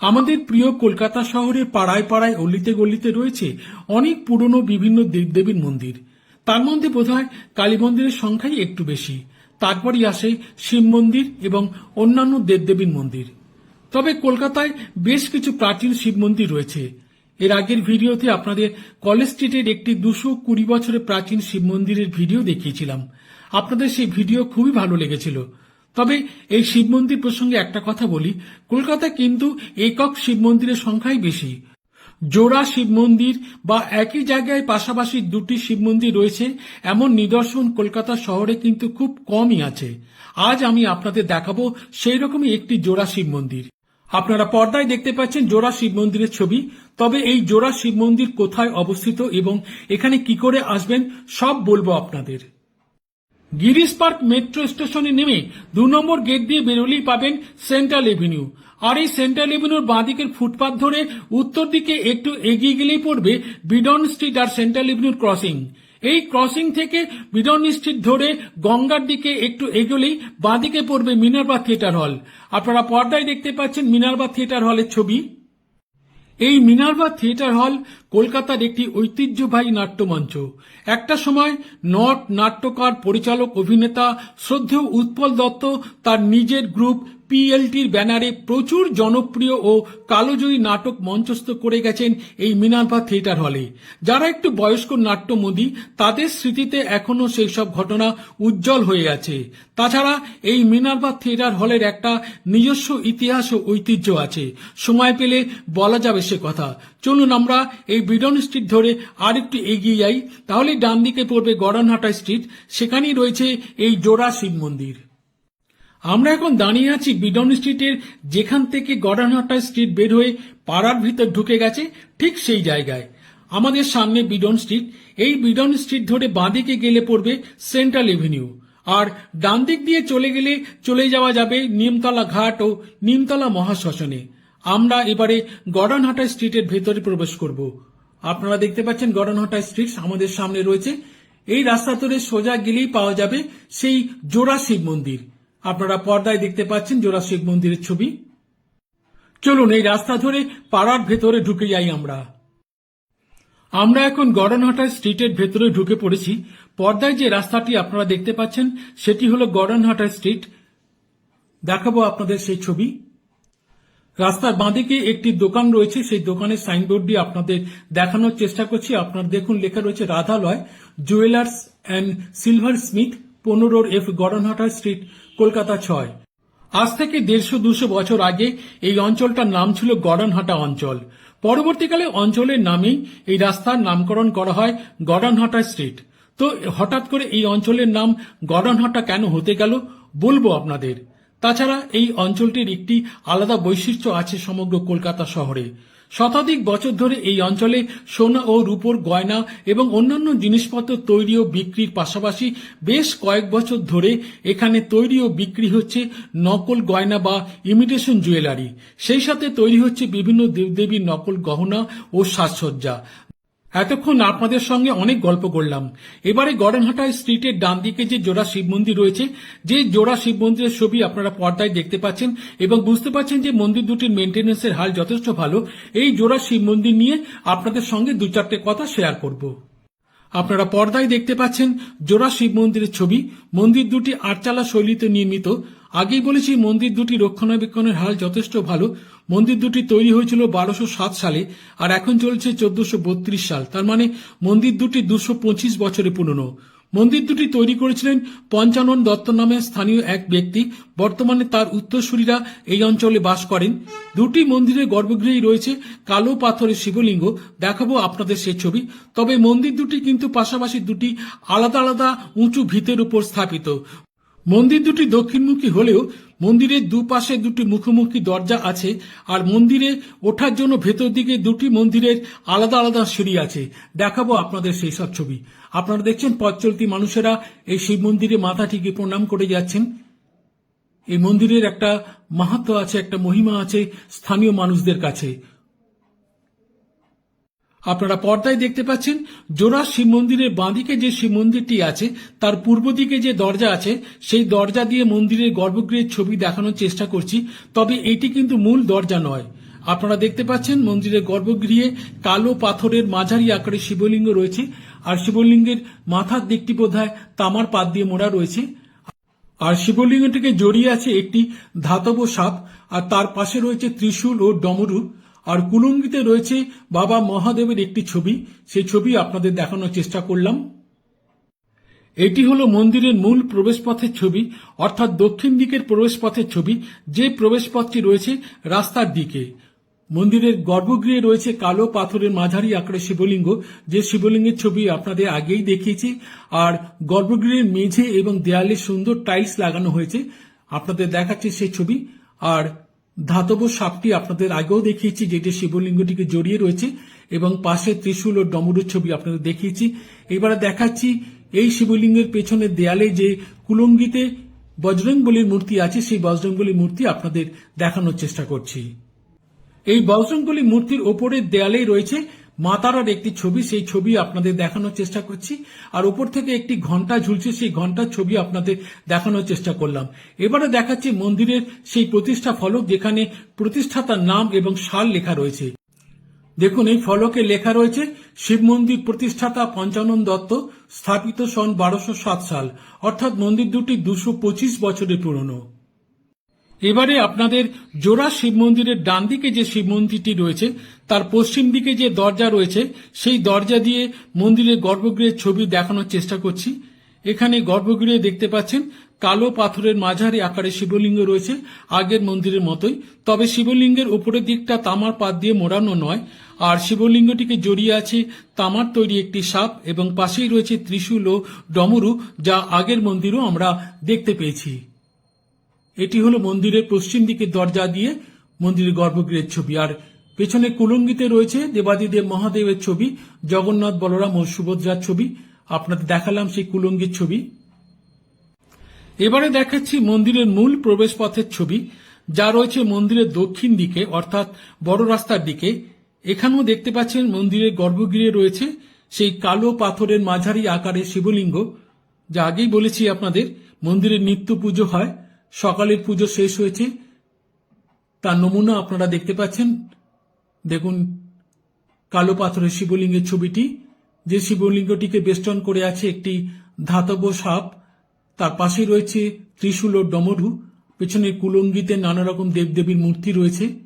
আমাদের প্রিয় কলকাতা শহরে পাড়ায় পাড়ায় অলিতে গলিতে রয়েছে অনেক পুরনো বিভিন্ন দেবদেবীর মন্দির। তার মধ্যে বোধহয় কালী মন্দিরের সংখ্যাই একটু বেশি। তারপরই আসে শিব মন্দির এবং অন্যান্য দেবদেবীর মন্দির। তবে কলকাতায় বেশ কিছু প্রাচীন শিব মন্দির রয়েছে। এর আগের ভিডিওতে আপনাদের কলেজ স্ট্রিটের একটি দুশো কুড়ি বছরের প্রাচীন শিব মন্দিরের ভিডিও দেখিয়েছিলাম। আপনাদের সেই ভিডিও খুবই ভালো লেগেছিল। তবে এই শিব মন্দির প্রসঙ্গে একটা কথা বলি কলকাতায় কিন্তু একক শিব মন্দিরের সংখ্যাই বেশি। জোড়া শিব মন্দির বা একই জায়গায় পাশাপাশি দুটি শিব মন্দির রয়েছে, এমন নিদর্শন কলকাতা শহরে কিন্তু খুব কমই আছে। আজ আমি আপনাদের দেখাবো সেই রকমই একটি জোড়া শিব মন্দির। আপনারা পর্দায় দেখতে পাচ্ছেন জোড়া শিব মন্দিরের ছবি, তবে এই জোড়া শিব মন্দির কোথায় অবস্থিত এবং এখানে কি করে আসবেন, সব বলব আপনাদের। গিরিশ পার্ক মেট্রো স্টেশনে নেমে দু নম্বর গেট দিয়ে বেরোলেই পাবেন সেন্ট্রাল এভিনিউ। আর এই সেন্ট্রাল এভিনিউর বাঁদিকের ফুটপাথ ধরে উত্তর দিকে একটু এগিয়ে গেলেই পড়বে বিডন স্ট্রিট আর সেন্ট্রাল এভিনিউর ক্রসিং। এই ক্রসিং থেকে বিডন স্ট্রিট ধরে গঙ্গার দিকে একটু এগোলেই বাঁদিকে পড়বে মিনারবা থিয়েটার হল। আপনারা পর্দায় দেখতে পাচ্ছেন মিনারবা থিয়েটার হলের ছবি। এই মিনার্ভা থিয়েটার হল কলকাতার একটি ঐতিহ্যবাহী নাট্যমঞ্চ। একটা সময় নট নাট্যকার পরিচালক অভিনেতা শ্রদ্ধেয় উৎপল দত্ত তার নিজের গ্রুপ পিএলটির ব্যানারে প্রচুর জনপ্রিয় ও কালোজয়ী নাটক মঞ্চস্থ করে গেছেন এই মিনার্ভা থিয়েটার হলে। যারা একটু বয়স্ক নাট্যমোদী, তাদের স্মৃতিতে এখনও সেই সব ঘটনা উজ্জ্বল হয়ে আছে। তাছাড়া এই মিনার্ভা থিয়েটার হলের একটা নিজস্ব ইতিহাস ও ঐতিহ্য আছে। সময় পেলে বলা যাবে সে কথা। চলুন আমরা এই বিডন স্ট্রিট ধরে আর একটু এগিয়ে যাই। তাহলে ডান দিকে পড়বে গড়নহাটা স্ট্রিট, সেখানেই রয়েছে এই জোড়া শিব মন্দির। আমরা এখন দাঁড়িয়ে আছি বিডন স্ট্রিটের, যেখান থেকে গডানহাটা স্ট্রিট বের হয়ে পাড়ার ভিতর ঢুকে গেছে, ঠিক সেই জায়গায়। আমাদের সামনে বিডন স্ট্রিট, এই বিডন স্ট্রিট ধরে বাঁদিকে গেলে পড়বে সেন্ট্রাল এভিনিউ। আর ডান দিক দিয়ে চলে গেলে চলে যাওয়া যাবে নিমতলা ঘাট ও নিমতলা মহাশ্মশানে। আমরা এবারে গডানহাটা স্ট্রিটের ভেতরে প্রবেশ করব। আপনারা দেখতে পাচ্ছেন গড়নহাটা স্ট্রিট আমাদের সামনে রয়েছে। এই রাস্তা ধরে সোজা গেলেই পাওয়া যাবে সেই জোড়া শিব মন্দির। আপনারা পর্দায় দেখতে পাচ্ছেন জোড়া মন্দিরের ছবি। চলুন এই রাস্তা ধরে পাড়ার ভেতরে ঢুকে যাই আমরা। আমরা এখন গড়নহাটা স্ট্রিটের ভেতরে ঢুকে পড়েছি। পর্দায় যে রাস্তাটি আপনারা দেখতে পাচ্ছেন, সেটি হলো গড়নহাটা স্ট্রিট। দেখাবো আপনাদের সেই ছবি। রাস্তার বাঁদিকে একটি দোকান রয়েছে, সেই দোকানের সাইনবোর্ড দিয়ে আপনাদের দেখানোর চেষ্টা করছি। আপনার দেখুন, লেখা রয়েছে Radhalay jewellers and silver smith. পনেরোর এফ গড়নহাটা স্ট্রিট, কলকাতা ছয়। আজ থেকে দেড়শো দুশো বছর আগে এই অঞ্চলটার নাম ছিল গড়নহাটা অঞ্চল। পরবর্তীকালে অঞ্চলের নামেই এই রাস্তার নামকরণ করা হয় গড়নহাটা স্ট্রিট। তো হঠাৎ করে এই অঞ্চলের নাম গড়নহাটা কেন হতে গেল, বলব আপনাদের। তাছাড়া এই অঞ্চলটির একটি আলাদা বৈশিষ্ট্য আছে সমগ্র কলকাতা শহরে। শতাধিক বছর ধরে এই অঞ্চলে সোনা ও রূপোর গয়না এবং অন্যান্য জিনিসপত্র তৈরি ও বিক্রির পাশাপাশি বেশ কয়েক বছর ধরে এখানে তৈরি ও বিক্রি হচ্ছে নকল গয়না বা ইমিটেশন জুয়েলারি সেই সাথে তৈরি হচ্ছে বিভিন্ন দেবদেবীর নকল গহনা ও সাজসজ্জা। এতক্ষণ আপনাদের সঙ্গে অনেক গল্প করলাম। এবারে গড়েনহাটা স্ট্রিটের ডান দিকে যে জোড়া শিব মন্দির রয়েছে, যে জোড়া শিব মন্দিরের ছবি আপনারা পর্দায় দেখতে পাচ্ছেন এবং বুঝতে পাচ্ছেন যে মন্দির দুটির মেনটেন্যান্সের হাল যথেষ্ট ভালো, এই জোড়া শিব মন্দির নিয়ে আপনাদের সঙ্গে দু চারটে কথা শেয়ার করব। আপনারা পর্দায় দেখতে পাচ্ছেন জোড়া শিব মন্দিরের ছবি। মন্দির দুটি আটচালা শৈলীতে নির্মিত। আগেই বলেছি, মন্দির দুটি রক্ষণাবেক্ষণের হাল যথেষ্ট ভালো। মন্দির দুটি তৈরি হয়েছিল বারোশো সাত সালে আর এখন চলছে চোদ্দশো বত্রিশ সাল। তার মানে মন্দির দুটি দুশো পঁচিশ বছরে পুরনো। মন্দির দুটি তৈরি করেছিলেন পঞ্চানন দত্ত নামে স্থানীয় এক ব্যক্তি। বর্তমানে তার উত্তরসূরিরা এই অঞ্চলে বাস করেন। দুটি মন্দিরের গর্ভগৃহেই রয়েছে কালো পাথরের শিবলিঙ্গ। দেখাবো আপনাদের সেই ছবি। তবে মন্দির দুটি কিন্তু পাশাপাশি দুটি আলাদা আলাদা উঁচু ভিতের উপর স্থাপিত। মন্দির দুটি দক্ষিণমুখী হলেও মন্দিরের দুপাশে দুটি মুখোমুখি দরজা আছে আর মন্দিরে ওঠার জন্য ভেতর দিকে দুটি মন্দিরের আলাদা আলাদা সিঁড়ি আছে। দেখাবো আপনাদের সেই সব ছবি। আপনারা দেখছেন পথ চলতি মানুষেরা এই শিব মন্দিরে মাথা টিকে প্রণাম করে যাচ্ছেন। এই মন্দিরের একটা মাহাত্ম আছে, একটা মহিমা আছে স্থানীয় মানুষদের কাছে। আপনারা পর্দায় দেখতে পাচ্ছেন জোড়া শিব মন্দিরের বাঁদিকে যে শিব মন্দিরটি আছে, তার পূর্ব দিকে যে দরজা আছে, সেই দরজা দিয়ে মন্দিরের গর্ভগৃহের ছবি দেখানোর চেষ্টা করছি, তবে এটি কিন্তু মূল দরজা নয়। আপনারা দেখতে পাচ্ছেন মন্দিরের গর্ভগৃহে কালো পাথরের মাঝারি আকারে শিবলিঙ্গ রয়েছে, আর শিবলিঙ্গের মাথার দিকটি বোধহয় তামার পাত দিয়ে মোড়া রয়েছে। আর শিবলিঙ্গটিকে জড়িয়ে আছে একটি ধাতব সাপ, আর তার পাশে রয়েছে ত্রিশূল ও ডমরু। আর কুলুঙ্গিতে রয়েছে বাবা মহাদেবের একটি ছবি। সেই ছবি আপনাদের দেখানোর চেষ্টা করলাম। এটি হলো মন্দিরের মূল প্রবেশপথের ছবি, অর্থাৎ দক্ষিণ দিকের প্রবেশপথের ছবি। যে প্রবেশপথটি রয়েছে রাস্তার দিকে। মন্দিরের গর্ভগৃহে রয়েছে কালো পাথরের মাঝারি আকারের শিবলিঙ্গ। যে শিবলিঙ্গের ছবি আপনাদের আগেই দেখিয়েছি। আর গর্ভগৃহের মেঝে এবং দেয়ালে সুন্দর টাইলস লাগানো হয়েছে। আপনাদের দেখাচ্ছে সেই ছবি। আর ধাতব সাপটি আপনাদের আগেও দেখিয়েছি, যেটি শিবলিঙ্গটিকে জড়িয়ে রয়েছে, এবং পাশে ত্রিশূল ও ডমরুর ছবি আপনাদের দেখিয়েছি। এবারে দেখাচ্ছি এই শিবলিঙ্গের পেছনে দেয়ালে যে কুলঙ্গিতে বজরঙ্গলীর মূর্তি আছে, সেই বজরংবলীর মূর্তি আপনাদের দেখানোর চেষ্টা করছি। এই বজরংবলী মূর্তির ওপরের দেয়ালেই রয়েছে মাতারার একটি ছবি, সেই ছবি আপনাদের দেখানোর চেষ্টা করছি। আর উপর থেকে একটি ঘণ্টা ঝুলছে, সেই ঘণ্টার ছবি আপনাদের দেখানোর চেষ্টা করলাম। এবারে দেখাচ্ছি মন্দিরের সেই প্রতিষ্ঠা ফলক, যেখানে প্রতিষ্ঠাতার নাম এবং সাল লেখা রয়েছে। দেখুন, এই ফলকে লেখা রয়েছে, শিব মন্দির প্রতিষ্ঠাতা পঞ্চানন দত্ত, স্থাপিত সন বারোশো সাত সাল। অর্থাৎ মন্দির দুটি দুশো পঁচিশ বছরের পুরনো। এবারে আপনাদের জোড়া শিব মন্দিরের ডান দিকে যে শিব মন্দিরটি রয়েছে, তার পশ্চিম দিকে যে দরজা রয়েছে, সেই দরজা দিয়ে মন্দিরের গর্ভগৃহের ছবি দেখানোর চেষ্টা করছি। এখানে গর্ভগৃহে দেখতে পাচ্ছেন, কালো পাথরের মাঝারি আকারে শিবলিঙ্গ রয়েছে, আগের মন্দিরের মতোই। তবে শিবলিঙ্গের উপরের দিকটা তামার পাত দিয়ে মোড়ানো নয়, আর শিবলিঙ্গটিকে জড়িয়ে আছে তামার তৈরি একটি সাপ এবং পাশেই রয়েছে ত্রিশূল ও ডমরু, যা আগের মন্দিরও আমরা দেখতে পেয়েছি। এটি হলো মন্দিরের পশ্চিম দিকের দরজা দিয়ে মন্দিরের গর্ভগৃহের ছবি। আর পেছনে কুলঙ্গিতে রয়েছে দেবাদিদেব মহাদেবের ছবি, জগন্নাথ বলরাম ও সুভদ্রার ছবি। আপনাদের দেখালাম সেই কুলঙ্গির ছবি। এবারে দেখাচ্ছি মন্দিরের মূল প্রবেশপথের ছবি, যা রয়েছে মন্দিরের দক্ষিণ দিকে, অর্থাৎ বড় রাস্তার দিকে। এখানেও দেখতে পাচ্ছেন মন্দিরের গর্ভগৃহে রয়েছে সেই কালো পাথরের মাঝারি আকারের শিবলিঙ্গ। যা আগেই বলেছি আপনাদের মন্দিরের নিত্য পুজো হয়। সকালের পুজো শেষ হয়েছে। তার নমুনা আপনারা দেখতে পাচ্ছেন। দেখুন, কালো পাথরের শিবলিঙ্গের ছবিটি। যে শিবলিঙ্গটিকে বেষ্টন করে আছে একটি ধাতব সাপ, তার পাশে রয়েছে ত্রিশূল ও ডমরু। পেছনের কুলঙ্গিতে নানা রকম দেবদেবীর মূর্তি রয়েছে।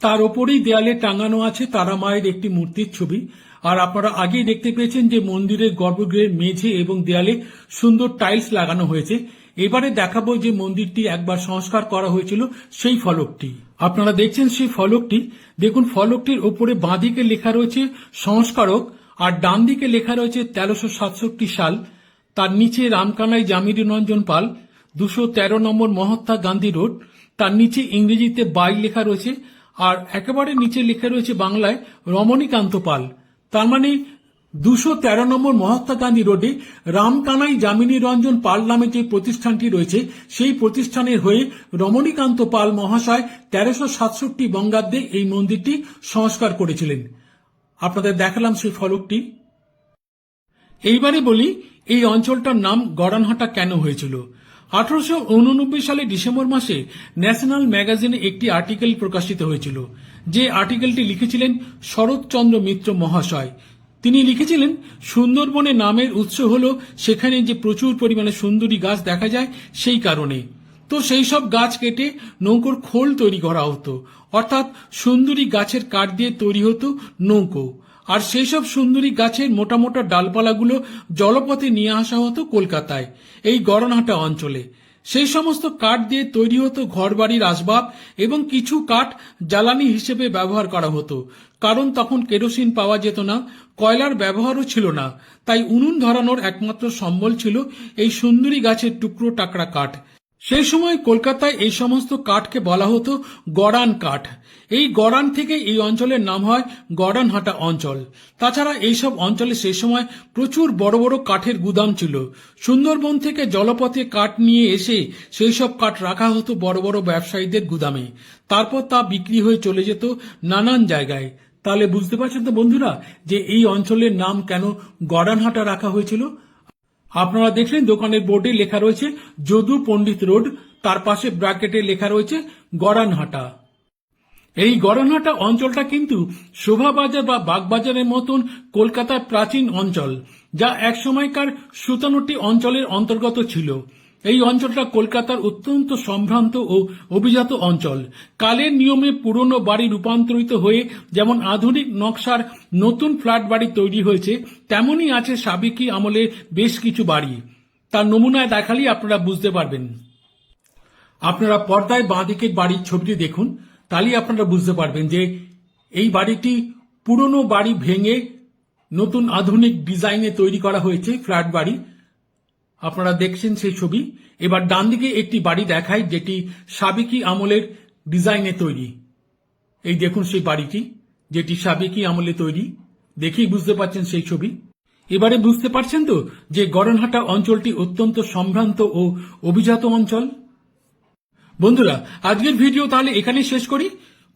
তার ওপরেই দেয়ালে টাঙানো আছে তারা মায়ের একটি মূর্তির ছবি। আর আপনারা আগেই দেখতে পেয়েছেন যে মন্দিরের গর্ভগৃহের মেঝে এবং দেয়ালে সুন্দর টাইলস লাগানো হয়েছে। এবারে দেখাবো যে মন্দিরটি একবার সংস্কার করা হয়েছিল সেই ফলকটি। আপনারা দেখছেন সেই ফলকটি। দেখুন, ফলকটির ওপরে বাঁদিকে লেখা রয়েছে সংস্কারক আর ডান দিকে লেখা রয়েছে তেরোশো সাতষট্টি সাল। তার নিচে রামকানাই জামিনী রঞ্জন পাল, দুশো তেরো নম্বর মহাত্মা গান্ধী রোড। তার নিচে ইংরেজিতে বাই লেখা রয়েছে আর একেবারে নিচে লেখা রয়েছে বাংলায় রমণীকান্ত পাল। তার মানে দুশো তেরো নম্বর মহাত্মা গান্ধী রোডে রামকানাই যামিনী রঞ্জন পাল নামে যে প্রতিষ্ঠানটি রয়েছে, সেই প্রতিষ্ঠানের হয়ে রমণীকান্ত পাল মহাশয় তেরোশো সাতষট্টি বঙ্গাব্দে এই মন্দিরটি সংস্কার করেছিলেন। আপনাদের দেখালাম সেই ফলকটি। এইবারে বলি, এই অঞ্চলটার নাম গড়ানহাটা কেন হয়েছিল? আঠারোশো উননব্বই সালে ডিসেম্বর মাসে ন্যাশনাল ম্যাগাজিনে একটি আর্টিকেল প্রকাশিত হয়েছিল। যে আর্টিকেলটি লিখেছিলেন শরৎচন্দ্র মিত্র মহাশয়। তিনি লিখেছিলেন, সুন্দরবনে নামের উৎস হল সেখানে যে প্রচুর পরিমাণে সুন্দরী গাছ দেখা যায় সেই কারণে। তো সেই সব গাছ কেটে নৌকোর খোল তৈরি করা হতো। অর্থাৎ সুন্দরী গাছের কাঠ দিয়ে তৈরি হতো নৌকো। আর সেই সব সুন্দরী গাছের মোটা মোটা ডালপালাগুলো জলপথে নিয়ে আসা হতো কলকাতায়, এই গড়নহাটা অঞ্চলে। সেই সমস্ত কাঠ দিয়ে তৈরি হতো ঘরবাড়ির আসবাব এবং কিছু কাঠ জ্বালানি হিসেবে ব্যবহার করা হতো। কারণ তখন কেরোসিন পাওয়া যেত না, কয়লার ব্যবহারও ছিল না। তাই উনুন ধরানোর একমাত্র সম্বল ছিল এই সুন্দরী গাছের টুকরো টাকরা কাঠ। সেই সময় কলকাতায় এই সমস্ত কাঠকে বলা হতো গড়ান কাঠ। এই গড়ান থেকে এই অঞ্চলের নাম হয় গড়ানহাটা অঞ্চল। তাছাড়া এইসব অঞ্চলে সেই সময় প্রচুর বড় বড় কাঠের গুদাম ছিল। সুন্দরবন থেকে জলপথে কাঠ নিয়ে এসে সেই সব কাঠ রাখা হতো বড় বড় ব্যবসায়ীদের গুদামে। তারপর তা বিক্রি হয়ে চলে যেত নানান জায়গায়। তাহলে বুঝতে পারছেন তো বন্ধুরা যে এই অঞ্চলের নাম কেন গড়ানহাটা রাখা হয়েছিল? আপনারা দেখলেন দোকানের বোর্ডে লেখা রয়েছে, যদু পণ্ডিত রোড, তার পাশে ব্র্যাকেটে লেখা রয়েছে গড়ানহাটা এই গড়ানহাটা অঞ্চলটা কিন্তু শোভাবাজার বা বাগবাজারের মতন কলকাতার প্রাচীন অঞ্চল, যা একসময়কার সুতানুটি অঞ্চলের অন্তর্গত ছিল। এই অঞ্চলটা কলকাতার অত্যন্ত সম্ভ্রান্ত ও অভিজাত অঞ্চল। কালের নিয়মে পুরনো বাড়ি রূপান্তরিত হয়ে যেমন আধুনিক নকশার নতুন ফ্ল্যাট বাড়ি তৈরি হয়েছে, তেমনই আছে সাবেকি আমলে বেশ কিছু বাড়ি। তার নমুনায় দেখালেই আপনারা বুঝতে পারবেন। আপনারা পর্দায় বাঁদিকের বাড়ির ছবিটি দেখুন, তাহলেই আপনারা বুঝতে পারবেন যে এই বাড়িটি পুরনো বাড়ি ভেঙে নতুন আধুনিক ডিজাইনে তৈরি করা হয়েছে ফ্ল্যাট বাড়ি। আপনারা দেখছেন সেই ছবি। এবার ডান দিকে একটি বাড়ি দেখায় যেটি সাবেকি আমলের ডিজাইনে তৈরি। এই দেখুন সেই বাড়িটি, যেটি সাবেকি আমলে তৈরি। দেখেই বুঝতে পারছেন সেই ছবি। এবারে বুঝতে পারছেন তো যে গড়নহাটা অঞ্চলটি অত্যন্ত সম্ভ্রান্ত ও অভিজাত অঞ্চল? বন্ধুরা, আজকের ভিডিও তাহলে এখানেই শেষ করি।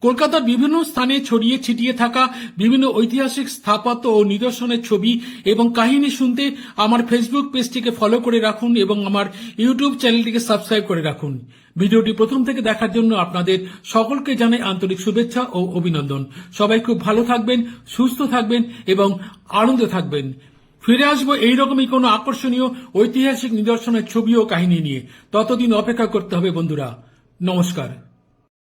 কলকাতার বিভিন্ন স্থানে ছড়িয়ে ছিটিয়ে থাকা বিভিন্ন ঐতিহাসিক স্থাপত্য ও নিদর্শনের ছবি এবং কাহিনী শুনতে আমার ফেসবুক পেজটিকে ফলো করে রাখুন এবং আমার ইউটিউব চ্যানেলটিকে সাবস্ক্রাইব করে রাখুন। ভিডিওটি প্রথম থেকে দেখার জন্য আপনাদের সকলকে জানাই আন্তরিক শুভেচ্ছা ও অভিনন্দন। সবাই খুব ভালো থাকবেন, সুস্থ থাকবেন এবং আনন্দে থাকবেন। ফিরে আসব এইরকমই কোনো আকর্ষণীয় ঐতিহাসিক নিদর্শনের ছবি ও কাহিনী নিয়ে। ততদিন অপেক্ষা করতে হবে বন্ধুরা। নমস্কার।